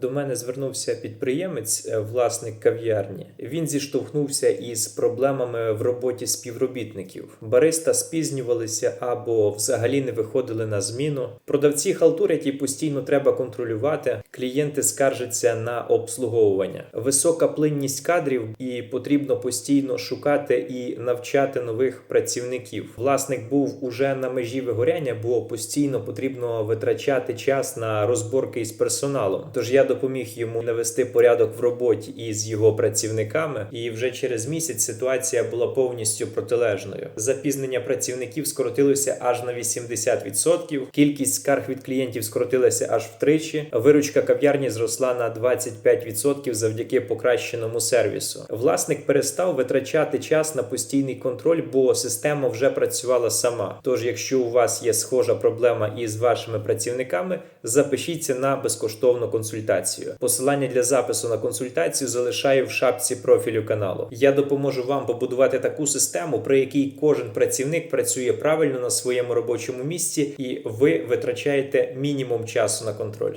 До мене звернувся підприємець, е, власник кав'ярні. Він зіштовхнувся із проблемами в роботі співробітників. Бариста спізнювалися або взагалі не виходили на зміну. Продавці халтурять і постійно треба контролювати. Клієнти скаржаться на обслуговування. Висока плинність кадрів і потрібно постійно шукати і навчати нових працівників. Власник був уже на межі вигоряння, бо постійно потрібно витрачати час на розборки із персоналом. Тож я допоміг йому навести порядок в роботі із його працівниками, і вже через місяць ситуація була повністю протилежною. Запізнення працівників скоротилося аж на 80%, Кількість скарг від клієнтів скоротилася аж втричі. Виручка кав'ярні зросла на 25% завдяки покращеному сервісу. Власник перестав витрачати час на постійний контроль, бо система вже працювала сама. Тож, якщо у вас є схожа проблема із вашими працівниками, запишіться на безкоштовну консультацію. Посилання для запису на консультацію залишаю в шапці профілю каналу. Я допоможу вам побудувати таку систему, при якій кожен працівник працює правильно на своєму робочому місці, і ви витрачаєте мінімум часу на контроль.